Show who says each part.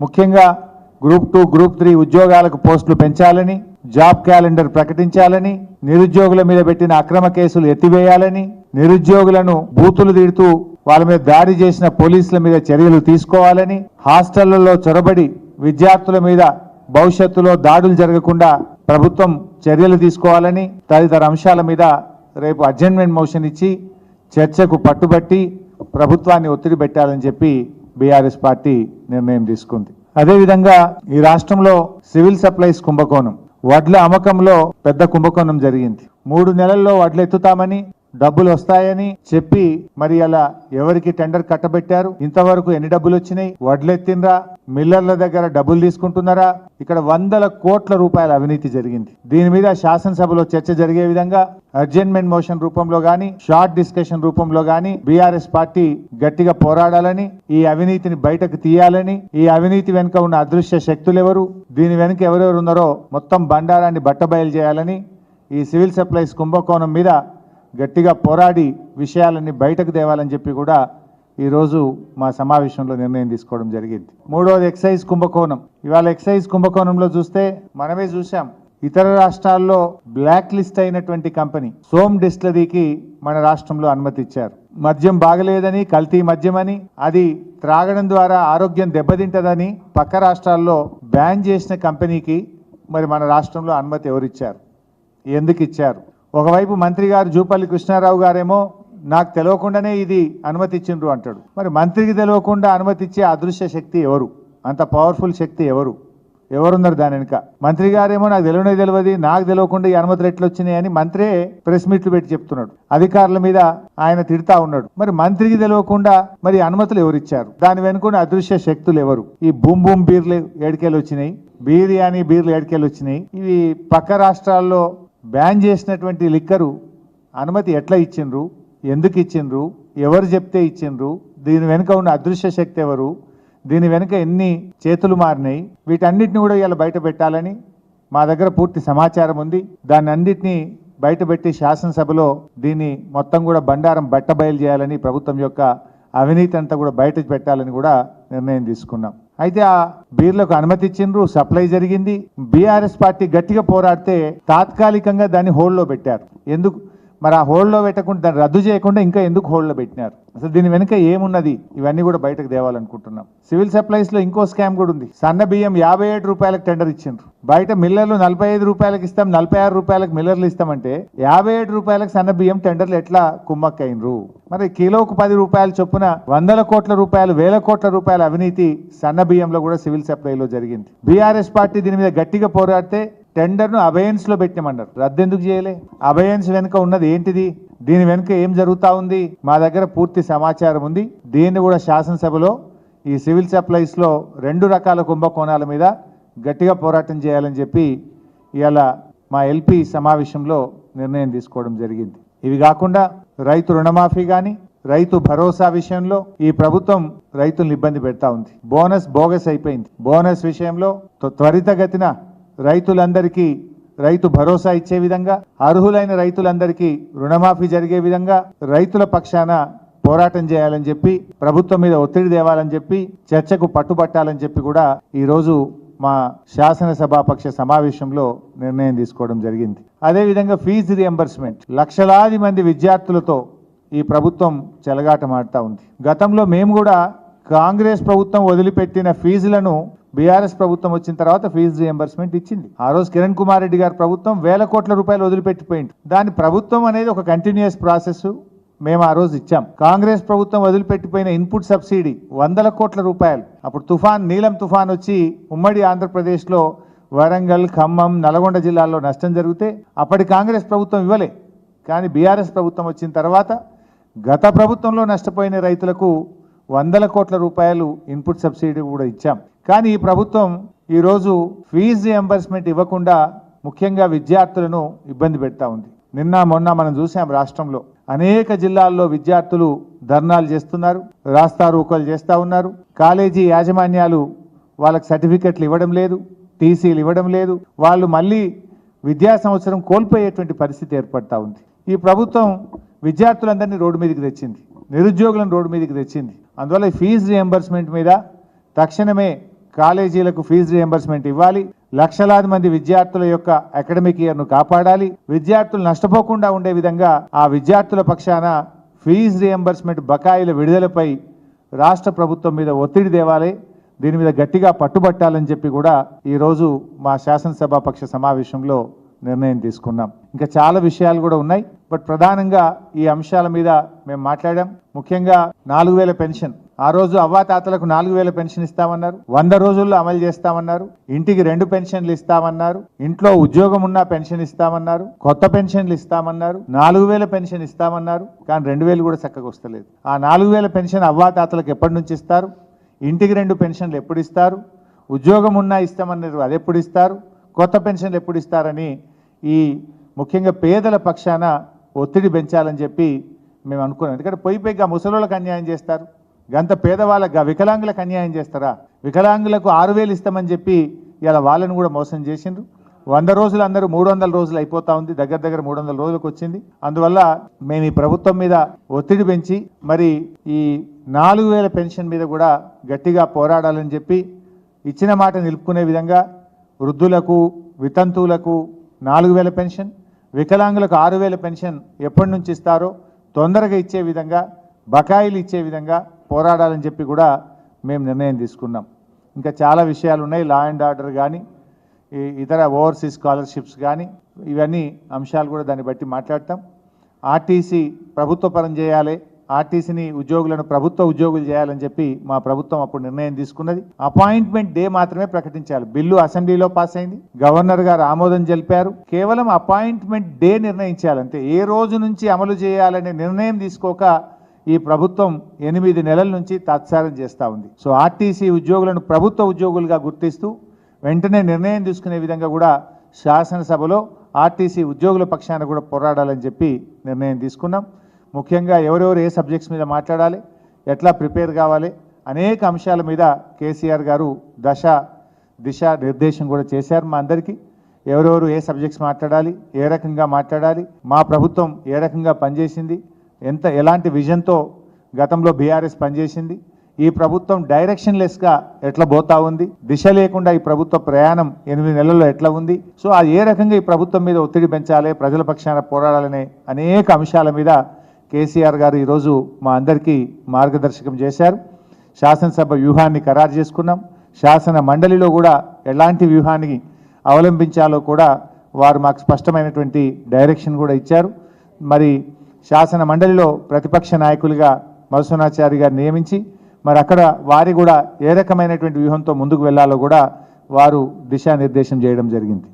Speaker 1: ముఖ్యంగా group two group three ఉద్యోగాలకు పోస్టులు పెంచాలని జాబ్ క్యాలెండర్ ప్రకటించాలని నిరుద్యోగుల మీద పెట్టిన అక్రమ కేసులు ఎత్తివేయాలని నిరుద్యోగులను బూతులు తీడుతూ వాళ్ళ మీద దాడి చేసిన పోలీసుల మీద చర్యలు తీసుకోవాలని హాస్టళ్ళలో చొరబడి విద్యార్థుల మీద భవిష్యత్తులో దాడులు జరగకుండా ప్రభుత్వం చర్యలు తీసుకోవాలని తదితర అంశాల మీద రేపు అడ్జర్న్మెంట్ మోషన్ ఇచ్చి చర్చకు పట్టుబట్టి ప్రభుత్వాన్ని ఒత్తిడి పెట్టాలని చెప్పి బీఆర్ఎస్ పార్టీ నిర్ణయం తీసుకుంది. అదేవిధంగా ఈ రాష్ట్రంలో సివిల్ సప్లైస్ కుంభకోణం వడ్ల అమ్మకంలో పెద్ద కుంభకోణం జరిగింది. మూడు నెలల్లో వడ్లు ఎత్తుతామని డబ్బులు వస్తాయని చెప్పి మరి అలా ఎవరికి టెండర్ కట్టబెట్టారు? ఇంతవరకు ఎన్ని డబ్బులు వచ్చినాయి వడ్లెత్తిండ్రా? మిల్లర్ల దగ్గర డబ్బులు తీసుకుంటున్నారా? ఇక్కడ వందల కోట్ల రూపాయల అవినీతి జరిగింది. దీని మీద శాసనసభలో చర్చ జరిగే విధంగా అర్జెంట్మెంట్ మోషన్ రూపంలో గాని షార్ట్ డిస్కషన్ రూపంలో గాని బీఆర్ఎస్ పార్టీ గట్టిగా పోరాడాలని ఈ అవినీతిని బయటకు తీయాలని ఈ అవినీతి వెనుక ఉన్న అదృశ్య శక్తులు ఎవరు దీని వెనుక ఎవరెవరు ఉన్నారో మొత్తం బండారాన్ని బట్టబయలు చేయాలని ఈ సివిల్ సప్లైస్ కుంభకోణం మీద గట్టిగా పోరాడి విషయాలన్నీ బయటకు తేవాలని చెప్పి కూడా ఈరోజు మా సమావేశంలో నిర్ణయం తీసుకోవడం జరిగింది. మూడవది ఎక్సైజ్ కుంభకోణం. ఇవాళ ఎక్సైజ్ కుంభకోణంలో చూస్తే మనమే చూసాం ఇతర రాష్ట్రాల్లో బ్లాక్ లిస్ట్ అయినటువంటి కంపెనీ సోమ్ డిస్టిలరీకి మన రాష్ట్రంలో అనుమతి ఇచ్చారు. మద్యం బాగలేదని కల్తీ మద్యం అని అది త్రాగడం ద్వారా ఆరోగ్యం దెబ్బతింటదని పక్క రాష్ట్రాల్లో బ్యాన్ చేసిన కంపెనీకి మరి మన రాష్ట్రంలో అనుమతి ఎవరిచ్చారు? ఎందుకు ఇచ్చారు ఒకవైపు మంత్రి గారు జూపల్లి కృష్ణారావు గారేమో నాకు తెలియకుండానే ఇది అనుమతి ఇచ్చిండ్రు అంటాడు. మరి మంత్రికి తెలియకుండా అనుమతి ఇచ్చే అదృశ్య శక్తి ఎవరు? అంత పవర్ఫుల్ శక్తి ఎవరు? ఎవరున్నారు దాని వెనుక? మంత్రి గారేమో నాకు తెలియనే తెలియదు నాకు తెలియకుండా ఈ అనుమతులు ఎట్లా వచ్చినాయి అని మంత్రే ప్రెస్ మీట్లు పెట్టి చెప్తున్నాడు. అధికారుల మీద ఆయన తిడతా ఉన్నాడు. మరి మంత్రికి తెలియకుండా మరి అనుమతులు ఎవరు ఇచ్చారు దాని వెనుక అదృశ్య శక్తులు ఎవరు? ఈ బూమ్ బూమ్ బీర్లు ఏడికెళ్ళి వచ్చినాయి బిర్యానీ బీర్లు ఏడికెళ్ళి వచ్చినాయి. ఇవి పక్క రాష్ట్రాల్లో బ్యాన్ చేసినటువంటి లిక్కరు అనుమతి ఎట్లా ఇచ్చిండ్రు? ఎందుకు ఇచ్చిండ్రు? ఎవరు చెప్తే ఇచ్చిండ్రు? దీని వెనుక ఉన్న అదృశ్య శక్తి ఎవరు? దీని వెనుక ఎన్ని చేతులు మారినాయి? వీటన్నిటిని కూడా ఇలా బయట పెట్టాలని మా దగ్గర పూర్తి సమాచారం ఉంది. దాన్ని అన్నిటినీ బయటపెట్టి శాసనసభలో దీన్ని మొత్తం కూడా బండారం బట్టబయలు చేయాలని ప్రభుత్వం యొక్క అవినీతి అంతా కూడా బయట పెట్టాలని కూడా నిర్ణయం తీసుకున్నాం. అయితే ఆ బీర్లకు అనుమతి ఇచ్చిండ్రు సప్లై జరిగింది. బీఆర్ఎస్ పార్టీ గట్టిగా పోరాడితే తాత్కాలికంగా దాన్ని హోల్డ్లో పెట్టారు. ఎందుకు? మరి ఆ హోల్డ్లో పెట్టకుండా దాన్ని రద్దు చేయకుండా ఇంకా ఎందుకు హోల్డ్లో పెట్టినారు? అసలు దీని వెనుక ఏమున్నది? ఇవన్నీ కూడా బయటకు తేవాలనుకుంటున్నాం. సివిల్ సప్లైస్లో ఇంకో స్కామ్ కూడా ఉంది. సన్న బియ్యం యాభై ఏడు రూపాయలకు టెండర్ ఇచ్చిండ్రు. బయట మిల్లర్లు నలభై ఐదు రూపాయలకు ఇస్తాం నలభై ఆరు రూపాయలకు మిల్లర్లు ఇస్తామంటే యాభై ఏడు రూపాయలకు సన్న బియ్యం టెండర్లు ఎట్లా కుమ్మక్కైనరు మరి కిలోకు పది రూపాయల చొప్పున వందల కోట్ల రూపాయలు వేల కోట్ల రూపాయల అవినీతి సన్న బియ్యంలో కూడా సివిల్ సప్లైలో జరిగింది. బీఆర్ఎస్ పార్టీ దీని మీద గట్టిగా పోరాడితే టెండర్ను అబయన్స్లో పెట్టినామన్నారు రద్దు ఎందుకు చేయలే? అబయన్స్ వెనుక ఉన్నది ఏంటిది? దీని వెనుక ఏం జరుగుతూ ఉంది? మా దగ్గర పూర్తి సమాచారం ఉంది. దీన్ని కూడా శాసనసభలో ఈ సివిల్ సప్లైస్లో రెండు రకాల కుంభకోణాల మీద గట్టిగా పోరాటం చేయాలని చెప్పి ఇవాళ మా ఎల్పి సమావేశంలో నిర్ణయం తీసుకోవడం జరిగింది. ఇవి కాకుండా రైతు రుణమాఫీ కానీ రైతు భరోసా విషయంలో ఈ ప్రభుత్వం రైతులను ఇబ్బంది పెడతా ఉంది. బోనస్ బోగస్ అయిపోయింది. బోనస్ విషయంలో త్వరితగతిన రైతులందరికీ రైతు భరోసా ఇచ్చే విధంగా అర్హులైన రైతులందరికీ రుణమాఫీ జరిగే విధంగా రైతుల పక్షాన పోరాటం చేయాలని చెప్పి ప్రభుత్వం మీద ఒత్తిడి తేవాలని చెప్పి చర్చకు పట్టుబట్టాలని చెప్పి కూడా ఈరోజు మా శాసనసభాపక్ష సమావేశంలో నిర్ణయం తీసుకోవడం జరిగింది. అదేవిధంగా ఫీజు రియంబర్స్మెంట్. లక్షలాది మంది విద్యార్థులతో ఈ ప్రభుత్వం చెలగాటమాడుతూ ఉంది. గతంలో మేము కూడా కాంగ్రెస్ ప్రభుత్వం వదిలిపెట్టిన ఫీజులను బీఆర్ఎస్ ప్రభుత్వం వచ్చిన తర్వాత ఫీజు రియంబర్స్మెంట్ ఇచ్చింది. ఆ రోజు కిరణ్ కుమార్ రెడ్డి గారి ప్రభుత్వం వేల కోట్ల రూపాయలు వదిలిపెట్టిపోయింది. దాని ప్రభుత్వం అనేది ఒక కంటిన్యూస్ ప్రాసెస్ మేము ఆ రోజు ఇచ్చాం. కాంగ్రెస్ ప్రభుత్వం వదిలిపెట్టిపోయిన ఇన్పుట్ సబ్సిడీ వందల కోట్ల రూపాయలు. అప్పుడు తుఫాన్ నీలం తుఫాన్ వచ్చి ఉమ్మడి ఆంధ్రప్రదేశ్లో వరంగల్ ఖమ్మం నల్గొండ జిల్లాల్లో నష్టం జరిగితే అప్పటి కాంగ్రెస్ ప్రభుత్వం ఇవ్వలే. కానీ బీఆర్ఎస్ ప్రభుత్వం వచ్చిన తర్వాత గత ప్రభుత్వంలో నష్టపోయిన రైతులకు వందల కోట్ల రూపాయలు ఇన్పుట్ సబ్సిడీ కూడా ఇచ్చాం. కానీ ఈ ప్రభుత్వం ఈరోజు ఫీజు రియంబర్స్మెంట్ ఇవ్వకుండా ముఖ్యంగా విద్యార్థులను ఇబ్బంది పెడతా ఉంది. నిన్న మొన్న మనం చూసాం రాష్ట్రంలో అనేక జిల్లాల్లో విద్యార్థులు ధర్నాలు చేస్తున్నారు రాస్తారోకలు చేస్తూ ఉన్నారు. కాలేజీ యాజమాన్యాలు వాళ్ళకి సర్టిఫికెట్లు ఇవ్వడం లేదు టీసీలు ఇవ్వడం లేదు. వాళ్ళు మళ్ళీ విద్యా సంవత్సరం కోల్పోయేటువంటి పరిస్థితి ఏర్పడతా ఉంది. ఈ ప్రభుత్వం విద్యార్థులందరినీ రోడ్డు మీదకి తెచ్చింది నిరుద్యోగులను రోడ్డు మీదకి తెచ్చింది. అందువల్ల ఫీజు రియంబర్స్మెంట్ మీద తక్షణమే కాలేజీలకు ఫీజు రియంబర్స్మెంట్ ఇవ్వాలి. లక్షలాది మంది విద్యార్థుల యొక్క అకాడమిక్ ఇయర్ను కాపాడాలి. విద్యార్థులు నష్టపోకుండా ఉండే విధంగా ఆ విద్యార్థుల పక్షాన ఫీజు రియంబర్స్మెంట్ బకాయిల విడుదలపై రాష్ట్ర ప్రభుత్వం మీద ఒత్తిడి దేవాలి దీని మీద గట్టిగా పట్టుబట్టాలని చెప్పి కూడా ఈరోజు మా శాసనసభాపక్ష సమావేశంలో నిర్ణయం తీసుకున్నాం. ఇంకా చాలా విషయాలు కూడా ఉన్నాయి. బట్ ప్రధానంగా ఈ అంశాల మీద మేము మాట్లాడాం. ముఖ్యంగా నాలుగు వేల పెన్షన్. ఆ రోజు అవ్వాతాతలకు నాలుగు వేల పెన్షన్ ఇస్తామన్నారు. వంద రోజుల్లో అమలు చేస్తామన్నారు. ఇంటికి రెండు పెన్షన్లు ఇస్తామన్నారు. ఇంట్లో ఉద్యోగం ఉన్నా పెన్షన్ ఇస్తామన్నారు. కొత్త పెన్షన్లు ఇస్తామన్నారు. నాలుగు వేల పెన్షన్ ఇస్తామన్నారు. కానీ రెండు వేలు కూడా చక్కగా వస్తలేదు. ఆ నాలుగు వేల పెన్షన్ అవ్వాతాతలకు ఎప్పటి నుంచి ఇస్తారు? ఇంటికి రెండు పెన్షన్లు ఎప్పుడు ఇస్తారు? ఉద్యోగం ఉన్నా ఇస్తామన్నారు అది ఎప్పుడు ఇస్తారు? కొత్త పెన్షన్లు ఎప్పుడు ఇస్తారని ఈ ముఖ్యంగా పేదల పక్షాన ఒత్తిడి పెంచాలని చెప్పి మేము అనుకున్నాం. ఎందుకంటే పోయి పైగా ముసలోళ్ళకి అన్యాయం చేస్తారు. గంత పేదవాళ్ళకు వికలాంగులకు అన్యాయం చేస్తారా? వికలాంగులకు ఆరు వేలు ఇస్తామని చెప్పి ఇలా వాళ్ళని కూడా మోసం చేసిండ్రు. వంద రోజులు అందరూ మూడు వందల రోజులు అయిపోతా ఉంది. దగ్గర దగ్గర మూడు వందల రోజులకు వచ్చింది. అందువల్ల మేము ఈ ప్రభుత్వం మీద ఒత్తిడి పెంచి మరి ఈ నాలుగు వేల పెన్షన్ మీద కూడా గట్టిగా పోరాడాలని చెప్పి ఇచ్చిన మాట నిలుపుకునే విధంగా వృద్ధులకు వితంతువులకు నాలుగు వేల పెన్షన్ వికలాంగులకు ఆరు వేల పెన్షన్ ఎప్పటి నుంచి ఇస్తారో తొందరగా ఇచ్చే విధంగా బకాయిలు ఇచ్చే విధంగా పోరాడాలని చెప్పి కూడా మేము నిర్ణయం తీసుకున్నాం. ఇంకా చాలా విషయాలు ఉన్నాయి. లా అండ్ ఆర్డర్ కానీ ఈ ఇతర ఓవర్సీస్ స్కాలర్షిప్స్ కానీ ఇవన్నీ అంశాలు కూడా దాన్ని బట్టి మాట్లాడతాం. ఆర్టీసీ ప్రభుత్వ పరం చేయాలి. ఆర్టీసీని ఉద్యోగులను ప్రభుత్వ ఉద్యోగులు చేయాలని చెప్పి మా ప్రభుత్వం అప్పుడు నిర్ణయం తీసుకున్నది. అపాయింట్మెంట్ డే మాత్రమే ప్రకటించాలి. బిల్లు అసెంబ్లీలో పాస్ అయింది. గవర్నర్ గారు ఆమోదం తెలిపారు. కేవలం అపాయింట్మెంట్ డే నిర్ణయించాలంటే ఏ రోజు నుంచి అమలు చేయాలనే నిర్ణయం తీసుకోక ఈ ప్రభుత్వం ఎనిమిది నెలల నుంచి తాత్సారం చేస్తూ ఉంది. సో ఆర్టీసీ ఉద్యోగులను ప్రభుత్వ ఉద్యోగులుగా గుర్తిస్తూ వెంటనే నిర్ణయం తీసుకునే విధంగా కూడా శాసనసభలో ఆర్టీసీ ఉద్యోగుల పక్షాన కూడా పోరాడాలని చెప్పి నిర్ణయం తీసుకున్నాం. ముఖ్యంగా ఎవరెవరు ఏ సబ్జెక్ట్స్ మీద మాట్లాడాలి ఎట్లా ప్రిపేర్ కావాలి అనేక అంశాల మీద కేసీఆర్ గారు దశ దిశ నిర్దేశం కూడా చేశారు మా అందరికీ. ఎవరెవరు ఏ సబ్జెక్ట్స్ మాట్లాడాలి ఏ రకంగా మాట్లాడాలి మా ప్రభుత్వం ఏ రకంగా పనిచేసింది ఎంత ఎలాంటి విజన్తో గతంలో బీఆర్ఎస్ పనిచేసింది? ఈ ప్రభుత్వం డైరెక్షన్ లెస్గా ఎట్లా పోతా ఉంది? దిశ లేకుండా ఈ ప్రభుత్వ ప్రయాణం ఎనిమిది నెలల్లో ఎట్లా ఉంది? సో ఆ ఏ రకంగా ఈ ప్రభుత్వం మీద ఒత్తిడి పెంచాలి ప్రజల పక్షాన పోరాడాలనే అనేక అంశాల మీద కేసీఆర్ గారు ఈరోజు మా అందరికీ మార్గదర్శకం చేశారు. శాసనసభ వ్యూహాన్ని ఖరారు చేసుకున్నాం. శాసన మండలిలో కూడా ఎలాంటి వ్యూహాన్ని అవలంబించాలో కూడా వారు మాకు స్పష్టమైనటువంటి డైరెక్షన్ కూడా ఇచ్చారు. మరి శాసన మండలిలో ప్రతిపక్ష నాయకులుగా మధుసూనాచారి గారు నియమించి మరి అక్కడ వారి కూడా ఏ రకమైనటువంటి వ్యూహంతో ముందుకు వెళ్ళాలో కూడా వారు దిశానిర్దేశం చేయడం జరిగింది.